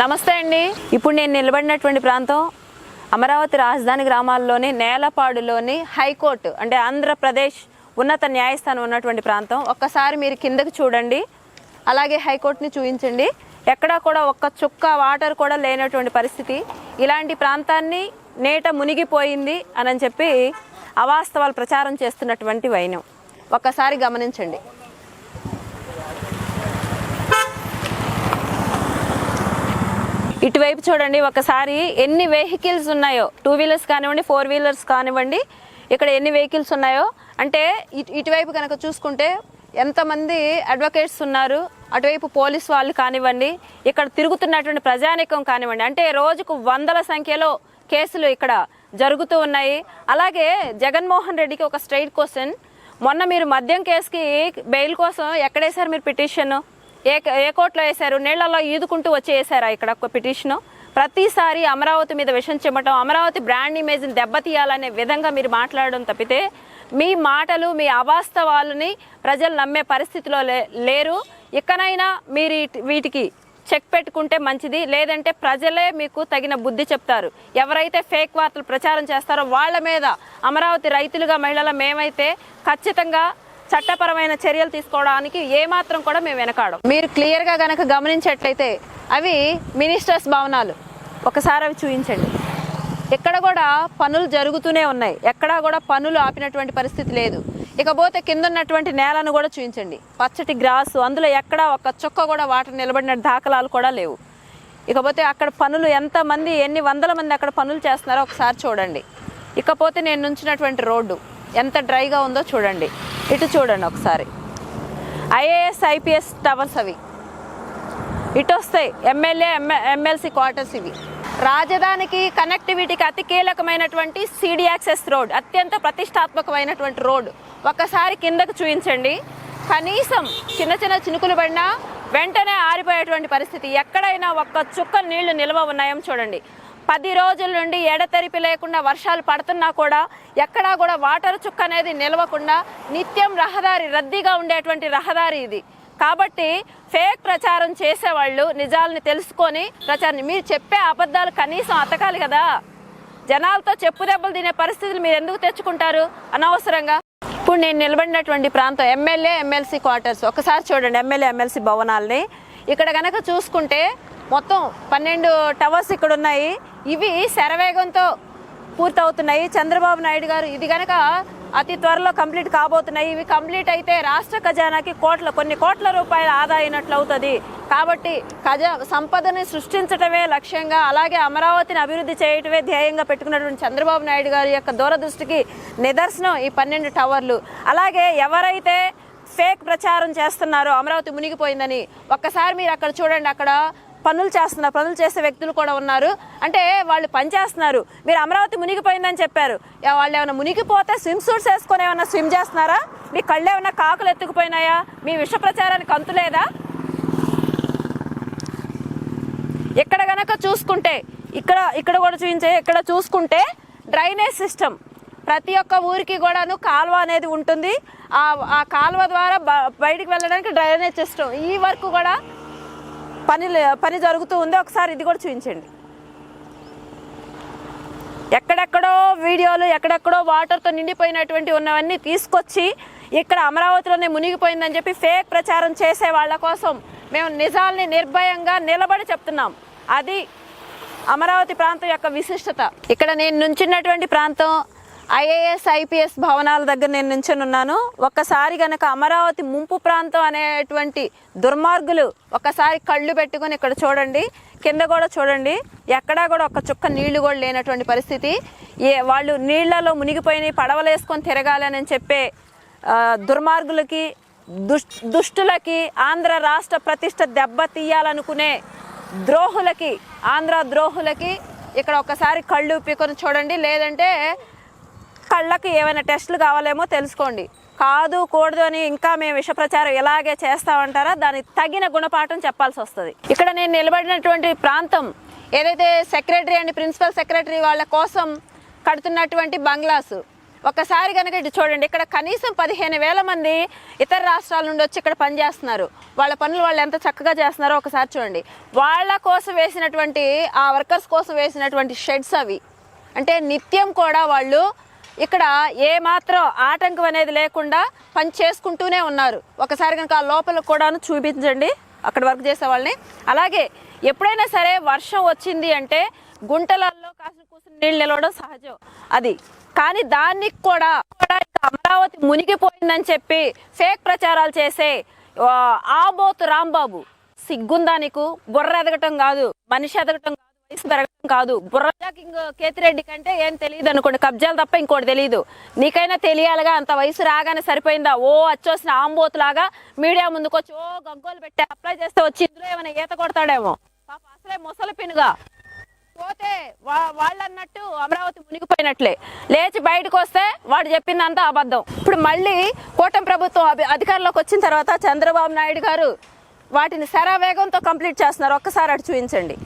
నమస్తే అండి. ఇప్పుడు నేను నిలబడినటువంటి ప్రాంతం అమరావతి రాజధాని గ్రామాల్లోని నేలపాడులోని హైకోర్టు అంటే ఆంధ్రప్రదేశ్ ఉన్నత న్యాయస్థానం ఉన్నటువంటి ప్రాంతం. ఒక్కసారి మీరు కిందకి చూడండి. అలాగే హైకోర్టుని చూపించండి. ఎక్కడా కూడా ఒక్క చుక్క వాటర్ కూడా లేనటువంటి పరిస్థితి. ఇలాంటి ప్రాంతాన్ని నేట మునిగిపోయింది అని చెప్పి అవాస్తవాలు ప్రచారం చేస్తున్నటువంటి వైనం. ఒక్కసారి గమనించండి. ఇటువైపు చూడండి ఒకసారి ఎన్ని వెహికల్స్ ఉన్నాయో టూ వీలర్స్ కానివ్వండి ఫోర్ వీలర్స్ కానివ్వండి ఇక్కడ ఎన్ని వెహికల్స్ ఉన్నాయో అంటే ఇటు ఇటువైపు కనుక చూసుకుంటే ఎంతమంది అడ్వకేట్స్ ఉన్నారు అటువైపు పోలీస్ వాళ్ళు కానివ్వండి ఇక్కడ తిరుగుతున్నటువంటి ప్రజానీకం కానివ్వండి అంటే రోజుకు వందల సంఖ్యలో కేసులు ఇక్కడ జరుగుతూ ఉన్నాయి. అలాగే జగన్మోహన్ రెడ్డికి ఒక స్ట్రైట్ క్వశ్చన్ మొన్న మీరు మద్యం కేసుకి బెయిల్ కోసం ఎక్కడేశారు మీరు పిటిషన్? ఏ ఏ కోర్టులో వేశారు? నీళ్ళలో ఈదుకుంటూ వచ్చి వేశారా ఇక్కడ ఒక పిటిషను? ప్రతిసారి అమరావతి మీద విషం చిమ్మటం అమరావతి బ్రాండ్ ఇమేజ్ని దెబ్బతీయాలనే విధంగా మీరు మాట్లాడడం తప్పితే మీ మాటలు మీ అవాస్తవాలని ప్రజలు నమ్మే పరిస్థితిలో లే లేరు. ఇకనైనా మీరు వీటికి చెక్ పెట్టుకుంటే మంచిది. లేదంటే ప్రజలే మీకు తగిన బుద్ధి చెప్తారు. ఎవరైతే ఫేక్ వార్తలు ప్రచారం చేస్తారో వాళ్ళ మీద అమరావతి రైతులుగా మహిళల మేమైతే ఖచ్చితంగా చట్టపరమైన చర్యలు తీసుకోవడానికి ఏమాత్రం కూడా మేము వెనకాడం. మీరు క్లియర్గా గనక గమనించేట్లయితే అవి మినిస్టర్స్ భవనాలు. ఒకసారి అవి చూపించండి ఇక్కడ కూడా పనులు జరుగుతూనే ఉన్నాయి. ఎక్కడా కూడా పనులు ఆపినటువంటి పరిస్థితి లేదు. ఇకపోతే కింద ఉన్నటువంటి నేలను కూడా చూపించండి పచ్చటి గ్రాసు అందులో ఎక్కడా ఒక చుక్క కూడా వాటర్ నిలబడిన దాఖలాలు కూడా లేవు. ఇకపోతే అక్కడ పనులు ఎంతమంది ఎన్ని వందల మంది అక్కడ పనులు చేస్తున్నారో ఒకసారి చూడండి. ఇకపోతే నేను నుంచినటువంటి రోడ్డు. ఎంత డ్రైగా ఉందో చూడండి. ఇటు చూడండి ఒకసారి. ఐఏఎస్ ఐపీఎస్ టవర్స్ అవి. ఇటు వస్తాయి. ఎమ్మెల్యే ఎమ్మెల్సీ క్వార్టర్స్ ఇవి. రాజధానికి కనెక్టివిటీకి అతి కీలకమైనటువంటి సిడి యాక్సెస్ రోడ్ అత్యంత ప్రతిష్టాత్మకమైనటువంటి రోడ్. ఒక్కసారి కిందకు చూపించండి. కనీసం చిన్న చిన్న చినుకులు పడినా వెంటనే ఆరిపోయేటువంటి పరిస్థితి. ఎక్కడైనా ఒక్క చుక్క నీళ్ళు నిల్వ ఉన్నాయో చూడండి. పది రోజుల నుండి ఎడతెరిపి లేకుండా వర్షాలు పడుతున్నా కూడా ఎక్కడా కూడా వాటర్ చుక్క అనేది నిలవకుండా నిత్యం రహదారి రద్దీగా ఉండేటువంటి రహదారి ఇది. కాబట్టి ఫేక్ ప్రచారం చేసేవాళ్ళు నిజాలని తెలుసుకొని ప్రచారం మీరు చెప్పే అబద్ధాలు కనీసం అతకాలి కదా. జనాలతో చెప్పు దెబ్బలు తినే పరిస్థితులు మీరు ఎందుకు తెచ్చుకుంటారు? అనవసరంగా. ఇప్పుడు నేను నిలబడినటువంటి ప్రాంతం ఎమ్మెల్యే ఎమ్మెల్సీ క్వార్టర్స్. ఒకసారి చూడండి ఎమ్మెల్యే ఎమ్మెల్సీ భవనాల్ని. ఇక్కడ కనుక చూసుకుంటే మొత్తం పన్నెండు టవర్స్ ఇక్కడ ఉన్నాయి ఇవి శరవేగంతో పూర్తవుతున్నాయి. చంద్రబాబు నాయుడు గారు ఇది గనక అతి త్వరలో కంప్లీట్ కాబోతున్నాయి. ఇవి కంప్లీట్ అయితే రాష్ట్ర ఖజానాకి కోట్ల కొన్ని కోట్ల రూపాయల ఆదా అయినట్లు అవుతుంది. కాబట్టి ఖజా సంపదని సృష్టించటమే లక్ష్యంగా అలాగే అమరావతిని అభివృద్ధి చేయటమే ధ్యేయంగా పెట్టుకున్నటువంటి చంద్రబాబు నాయుడు గారి యొక్క దూరదృష్టికి నిదర్శనం ఈ పన్నెండు టవర్లు. అలాగే ఎవరైతే ఫేక్ ప్రచారం చేస్తున్నారో అమరావతి మునిగిపోయిందని ఒక్కసారి మీరు అక్కడ చూడండి. అక్కడ పనులు చేస్తున్నారు. పనులు చేసే వ్యక్తులు కూడా ఉన్నారు. అంటే వాళ్ళు పని చేస్తున్నారు. మీరు అమరావతి మునిగిపోయిందని చెప్పారు. వాళ్ళు ఏమైనా మునిగిపోతే స్విమ్ సూట్స్ వేసుకొని ఏమైనా స్విమ్ చేస్తున్నారా? మీ కళ్ళు ఏమైనా కాకులు ఎత్తుకుపోయినాయా? మీ విష ప్రచారానికి అంతులేదా ఇక్కడ గనక చూసుకుంటే ఇక్కడ ఇక్కడ కూడా చూపించే ఇక్కడ చూసుకుంటే డ్రైనేజ్ సిస్టమ్ ప్రతి ఒక్క ఊరికి కూడాను కాలువ అనేది ఉంటుంది. ఆ ఆ కాలువ ద్వారా బయటికి వెళ్ళడానికి డ్రైనేజ్ సిస్టమ్. ఈ వరకు కూడా పని లే- పని జరుగుతూ ఉంది ఒకసారి ఇది కూడా చూపించండి. ఎక్కడెక్కడో వీడియోలు ఎక్కడెక్కడో వాటర్తో నిండిపోయినటువంటి ఉన్నవన్నీ తీసుకొచ్చి ఇక్కడ అమరావతిలోనే మునిగిపోయిందని చెప్పి ఫేక్ ప్రచారం చేసే వాళ్ళ కోసం మేము నిజాల్ని నిర్భయంగా నిలబడి చెప్తున్నాం. అది అమరావతి ప్రాంతం యొక్క విశిష్టత. ఇక్కడ నేను నుంచున్నటువంటి ప్రాంతం ఐఏఎస్ ఐపీఎస్ భవనాల దగ్గర నేను నించొని ఉన్నాను. ఒక్కసారి గనక అమరావతి ముంపు ప్రాంతం అనేటువంటి దుర్మార్గులు ఒక్కసారి కళ్ళు పెట్టుకొని ఇక్కడ చూడండి కింద కూడా చూడండి ఎక్కడా కూడా ఒక చుక్క నీళ్ళు కూడా లేనటువంటి పరిస్థితి. ఏ వాళ్ళు నీళ్ళలో మునిగిపోయి పడవలేసుకొని వేసుకొని తిరగాలని చెప్పే దుర్మార్గులకి దుష్ దుష్టులకి ఆంధ్ర రాష్ట్ర ప్రతిష్ట దెబ్బ తీయాలనుకునే ద్రోహులకి ఆంధ్ర ద్రోహులకి ఇక్కడ ఒకసారి కళ్ళు ఉప్పికొని చూడండి. లేదంటే కళ్ళకి ఏమైనా టెస్టులు కావాలేమో తెలుసుకోండి. కాదు కూడదు అని ఇంకా మేము విష ప్రచారం ఎలాగే చేస్తామంటారా? దానికి తగిన గుణపాఠం చెప్పాల్సి వస్తుంది. ఇక్కడ నేను నిలబడినటువంటి ప్రాంతం ఏదైతే సెక్రటరీ అండ్ ప్రిన్సిపల్ సెక్రటరీ వాళ్ళ కోసం కడుతున్నటువంటి బంగ్లాసు ఒకసారి కనుక ఇటు చూడండి. ఇక్కడ కనీసం పదిహేను వేల మంది ఇతర రాష్ట్రాల నుండి వచ్చి ఇక్కడ పనిచేస్తున్నారు. వాళ్ళ పనులు వాళ్ళు ఎంత చక్కగా చేస్తున్నారో ఒకసారి చూడండి. వాళ్ళ కోసం వేసినటువంటి ఆ వర్కర్స్ కోసం వేసినటువంటి షెడ్స్ అవి. అంటే నిత్యం కూడా వాళ్ళు ఇక్కడ ఏ మాత్రం ఆటంకం అనేది లేకుండా పని చేసుకుంటూనే ఉన్నారు. ఒకసారి కనుక ఆ లోపల కూడాను చూపించండి. అక్కడ వర్క్ చేసే వాళ్ళని. అలాగే ఎప్పుడైనా సరే వర్షం వచ్చింది అంటే గుంటలలో కాసిన కూసిన నీళ్ళు నిలవడం సహజం. అది. కానీ దానికి కూడా కూడా అమరావతి మునిగిపోయిందని చెప్పి ఫేక్ ప్రచారాలు చేసే ఆబోతు రాంబాబు. సిగ్గుందా నీకు? బుర్ర ఎదగటం కాదు. మనిషి ఎదగటం కాదు వయసు కాదు. బుర్రజా కింగ్ కేతిరెడ్డి కంటే ఏం తెలియదు అనుకోండి. కబ్జాలు తప్ప ఇంకోటి తెలియదు నీకైనా తెలియాలిగా అంత వయసు రాగానే సరిపోయిందా? ఓ వచ్చేసిన ఆంబోతులాగా మీడియా ముందుకు వచ్చి ఓ గగ్గోలు పెట్టి అప్లై చేస్తే వచ్చి ఇందులో ఏమైనా ఈత కొడతాడేమో. పాప అసలే ముసలి పినుగా. పోతే వా- వాళ్ళు అన్నట్టు అమరావతి మునిగిపోయినట్లే. లేచి బయటకు వస్తే వాడు చెప్పిందంతా అబద్ధం. ఇప్పుడు మళ్ళీ కూటమి ప్రభుత్వం అభి- అధికారంలోకి వచ్చిన తర్వాత చంద్రబాబు నాయుడు గారు వాటిని శరావేగంతో కంప్లీట్ చేస్తున్నారు. ఒక్కసారి అటు చూపించండి.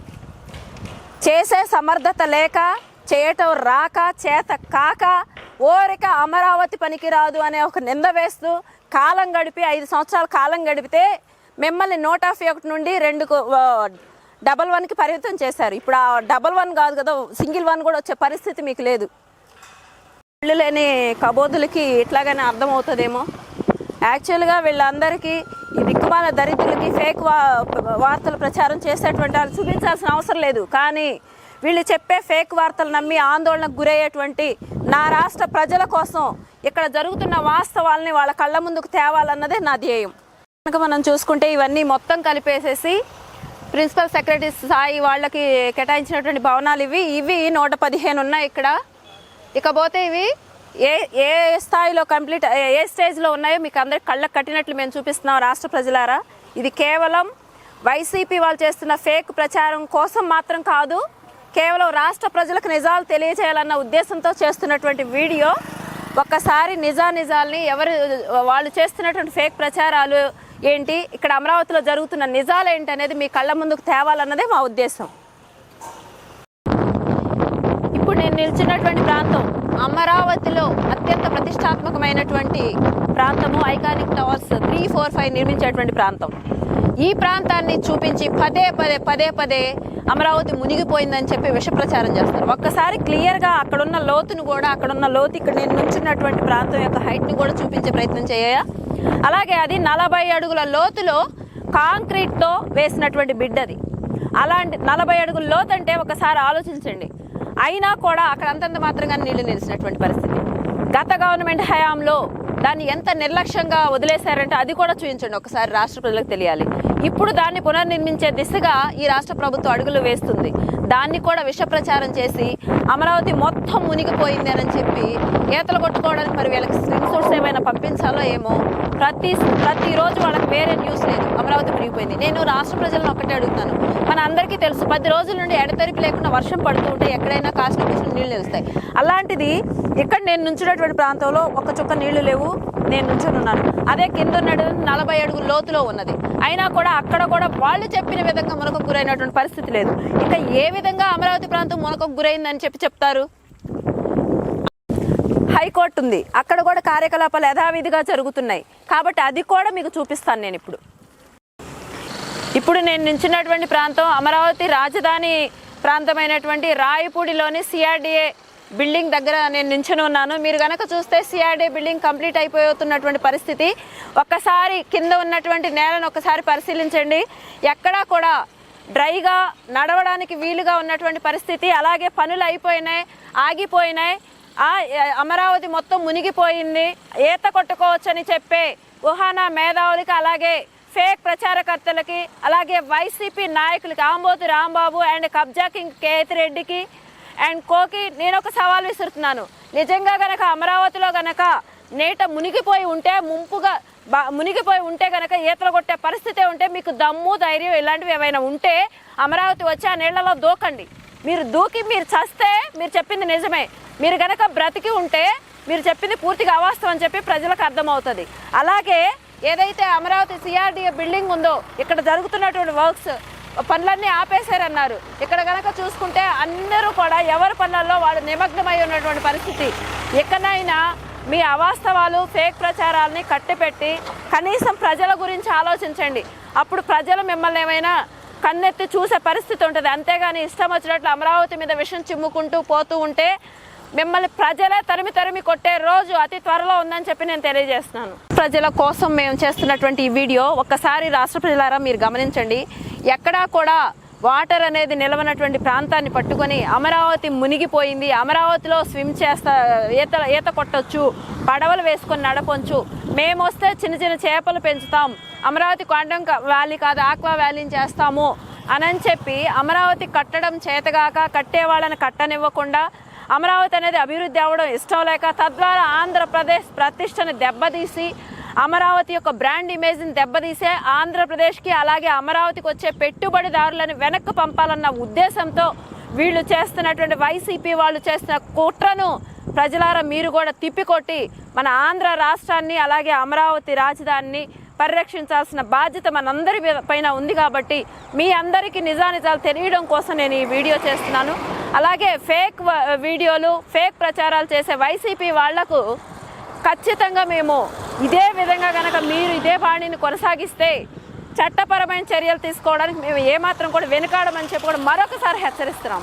చేసే సమర్థత లేక చేయటం రాక చేత కాక ఓరిక అమరావతి పనికిరాదు అనే ఒక నింద వేస్తూ కాలం గడిపి ఐదు సంవత్సరాల కాలం గడిపితే మిమ్మల్ని నూట యాభై ఒకటి నుండి రెండు డబల్ వన్కి పరిమితం చేశారు. ఇప్పుడు ఆ డబల్ వన్ కాదు కదా సింగిల్ వన్ కూడా వచ్చే పరిస్థితి మీకు లేదు. ఇళ్ళు లేని కబోదులకి ఇట్లాగనే అర్థమవుతుందేమో. యాక్చువల్గా వీళ్ళందరికీ ఇది కుటుంబాల దరిద్రులకి ఫేక్ వా వార్తలు ప్రచారం చేసేటువంటి వాళ్ళు చూపించాల్సిన అవసరం లేదు. కానీ వీళ్ళు చెప్పే ఫేక్ వార్తలు నమ్మి ఆందోళనకు గురయ్యేటువంటి నా రాష్ట్ర ప్రజల కోసం ఇక్కడ జరుగుతున్న వాస్తవాల్ని వాళ్ళ కళ్ళ ముందుకు తేవాలన్నదే నా ధ్యేయం. కనుక మనం చూసుకుంటే ఇవన్నీ మొత్తం కలిపేసేసి ప్రిన్సిపల్ సెక్రటరీ స్థాయి వాళ్ళకి కేటాయించినటువంటి భవనాలు ఇవి. ఇవి నూట పదిహేను ఉన్నాయి ఇక్కడ. ఇకపోతే ఇవి ఏ ఏ స్థాయిలో కంప్లీట్ ఏ- ఏ స్టేజ్లో ఉన్నాయో మీకు అందరికి కళ్ళకు కట్టినట్లు మేము చూపిస్తున్నాం రాష్ట్ర ప్రజలారా. ఇది కేవలం వైసీపీ వాళ్ళు చేస్తున్న ఫేక్ ప్రచారం కోసం మాత్రం కాదు కేవలం రాష్ట్ర ప్రజలకు నిజాలు తెలియజేయాలన్న ఉద్దేశంతో చేస్తున్నటువంటి వీడియో. ఒక్కసారి నిజా నిజాల్ని ఎవరు వాళ్ళు చేస్తున్నటువంటి ఫేక్ ప్రచారాలు ఏంటి ఇక్కడ అమరావతిలో జరుగుతున్న నిజాలు ఏంటి అనేది మీ కళ్ళ ముందుకు తేవాలన్నదే మా ఉద్దేశం. ఇప్పుడు నేను నిల్చున్నటువంటి ప్రాంతం అమరావతిలో అత్యంత ప్రతిష్టాత్మకమైనటువంటి ప్రాంతము iconic towers three four five నిర్మించేటువంటి ప్రాంతం. ఈ ప్రాంతాన్ని చూపించి పదే పదే పదే పదే అమరావతి మునిగిపోయిందని చెప్పి విష ప్రచారం చేస్తారు. ఒక్కసారి క్లియర్గా అక్కడున్న లోతును కూడా అక్కడున్న లోతు ఇక్కడ నేను నుంచున్నటువంటి ప్రాంతం యొక్క హైట్ని కూడా చూపించే ప్రయత్నం చేయ? అలాగే అది నలభై అడుగుల లోతులో కాంక్రీట్తో వేసినటువంటి బిడ్డది. అలాంటి నలభై అడుగుల లోతు అంటే ఒకసారి ఆలోచించండి. అయినా కూడా అక్కడ అంతంత మాత్రంగా నీళ్ళు నిలిచినటువంటి పరిస్థితి. గత గవర్నమెంట్ హయాంలో దాన్ని ఎంత నిర్లక్ష్యంగా వదిలేశారంటే అది కూడా చూపించండి. ఒకసారి రాష్ట్ర ప్రజలకు తెలియాలి. ఇప్పుడు దాన్ని పునర్నిర్మించే దిశగా ఈ రాష్ట్ర ప్రభుత్వం అడుగులు వేస్తుంది. దాన్ని కూడా విష ప్రచారం చేసి అమరావతి మొత్తం మునిగిపోయింది అని చెప్పి ఈతలు కొట్టుకోవడానికి మరి వీళ్ళకి స్విమ్ సూట్స్ ఏమైనా పంపించాలో ఏమో ప్రతి ప్రతిరోజు వాళ్ళకి వేరే న్యూస్ లేదు. అమరావతి మునిగిపోయింది. నేను రాష్ట్ర ప్రజలను ఒకటే అడుగుతాను. మన అందరికీ తెలుసు పది రోజుల నుండి ఎడతెరిపి లేకుండా వర్షం పడుతూ ఉంటే ఎక్కడైనా కాసిన కూసిన నీళ్ళు నిలుస్తాయి. అలాంటిది ఇక్కడ నేను నుంచున్నటువంటి ప్రాంతంలో ఒక చుక్క నీళ్ళు లేవు. నేను నుంచొని ఉన్నాను. అదే కింద ఉన్నాడు నలభై అడుగుల లోతులో ఉన్నది. అయినా కూడా అక్కడ కూడా వాళ్ళు చెప్పిన విధంగా మునకకు గురైనటువంటి పరిస్థితి లేదు. ఇక ఏ విధంగా అమరావతి ప్రాంతం మునకకు గురైందని చెప్పి చెప్తారు? హైకోర్టు ఉంది. అక్కడ కూడా కార్యకలాపాలు యథావిధిగా జరుగుతున్నాయి. కాబట్టి అది కూడా మీకు చూపిస్తాను నేను ఇప్పుడు. ఇప్పుడు నేను నించున్నటువంటి ప్రాంతం అమరావతి రాజధాని ప్రాంతమైనటువంటి రాయపూడిలోని సిఆర్డిఏ బిల్డింగ్ దగ్గర నేను నించుని ఉన్నాను. మీరు కనుక చూస్తే సిఆర్డీ బిల్డింగ్ కంప్లీట్ అయిపోతున్నటువంటి పరిస్థితి. ఒక్కసారి కింద ఉన్నటువంటి నేలను ఒకసారి పరిశీలించండి. ఎక్కడా కూడా డ్రైగా నడవడానికి వీలుగా ఉన్నటువంటి పరిస్థితి. అలాగే పనులు అయిపోయినాయి ఆగిపోయినాయి. ఆ అమరావతి మొత్తం మునిగిపోయింది. ఈత కొట్టుకోవచ్చని చెప్పే ఉహానా మేధావులకి అలాగే ఫేక్ ప్రచారకర్తలకి అలాగే వైసీపీ నాయకులకి ఆంబోతు రాంబాబు అండ్ కబ్జా కింగ్ కేతిరెడ్డికి అండ్ కోకి నేను ఒక సవాల్ విసురుతున్నాను. నిజంగా గనక అమరావతిలో గనక నేట మునిగిపోయి ఉంటే ముంపుగా బా- మునిగిపోయి ఉంటే కనుక ఈతలు కొట్టే పరిస్థితి ఉంటే మీకు దమ్ము ధైర్యం ఇలాంటివి ఏమైనా ఉంటే అమరావతి వచ్చి ఆ నీళ్ళలో దూకండి. మీరు దూకి మీరు చస్తే మీరు చెప్పింది నిజమే. మీరు గనక బ్రతికి ఉంటే మీరు చెప్పింది పూర్తిగా అవాస్తవం అని చెప్పి ప్రజలకు అర్థమవుతుంది. అలాగే ఏదైతే అమరావతి సిఆర్డీఏ బిల్డింగ్ ఉందో ఇక్కడ జరుగుతున్నటువంటి వర్క్స్ పనులన్నీ ఆపేశారన్నారు. ఇక్కడ కనుక చూసుకుంటే అందరూ కూడా ఎవరి పనులలో వాళ్ళు నిమగ్నమై ఉన్నటువంటి పరిస్థితి. ఎక్కడైనా మీ అవాస్తవాలు ఫేక్ ప్రచారాలని కట్టిపెట్టి కనీసం ప్రజల గురించి ఆలోచించండి. అప్పుడు ప్రజలు మిమ్మల్ని ఏమైనా కన్నెత్తి చూసే పరిస్థితి ఉంటుంది. అంతేగాని ఇష్టం వచ్చినట్లు అమరావతి మీద విషం చిమ్ముకుంటూ పోతూ ఉంటే మిమ్మల్ని ప్రజలే తరిమి తరిమి కొట్టే రోజు అతి త్వరలో ఉందని చెప్పి నేను తెలియజేస్తున్నాను. ప్రజల కోసం మేము చేస్తున్నటువంటి ఈ వీడియో ఒక్కసారి రాష్ట్ర ప్రజలారా మీరు గమనించండి. ఎక్కడా కూడా వాటర్ అనేది నిలవనటువంటి ప్రాంతాన్ని పట్టుకొని అమరావతి మునిగిపోయింది. అమరావతిలో స్విమ్ చేస్తా ఈత ఈత కొట్టచ్చు పడవలు వేసుకొని నడపొచ్చు. మేము వస్తే చిన్న చిన్న చేపలు పెంచుతాం. అమరావతి క్వాంటమ్ వ్యాలీ కాదు ఆక్వా వ్యాలీని చేస్తాము అని చెప్పి అమరావతి కట్టడం చేతగాక కట్టే వాళ్ళని కట్టనివ్వకుండా అమరావతి అనేది అభివృద్ధి అవ్వడం ఇష్టం లేక తద్వారా ఆంధ్రప్రదేశ్ ప్రతిష్టని దెబ్బతీసి అమరావతి యొక్క బ్రాండ్ ఇమేజ్ని దెబ్బతీసే ఆంధ్రప్రదేశ్కి అలాగే అమరావతికి వచ్చే పెట్టుబడిదారులను వెనక్కి పంపాలన్న ఉద్దేశంతో వీళ్ళు చేస్తున్నటువంటి వైసీపీ వాళ్ళు చేస్తున్న కుట్రను ప్రజలారా మీరు కూడా తిప్పికొట్టి మన ఆంధ్ర రాష్ట్రాన్ని అలాగే అమరావతి రాజధానిని పరిరక్షించాల్సిన బాధ్యత మనందరి పైన ఉంది కాబట్టి మీ అందరికీ నిజానిజాలు తెలియడం కోసం నేను ఈ వీడియో చేస్తున్నాను. అలాగే ఫేక్ వ- వీడియోలు ఫేక్ ప్రచారాలు చేసే వైసీపీ వాళ్ళకు ఖచ్చితంగా మేము ఇదే విధంగా కనుక మీరు ఇదే బాణిని కొనసాగిస్తే చట్టపరమైన చర్యలు తీసుకోవడానికి మేము ఏమాత్రం కూడా వెనుకాడమని చెప్పి కూడా మరొకసారి హెచ్చరిస్తున్నాం.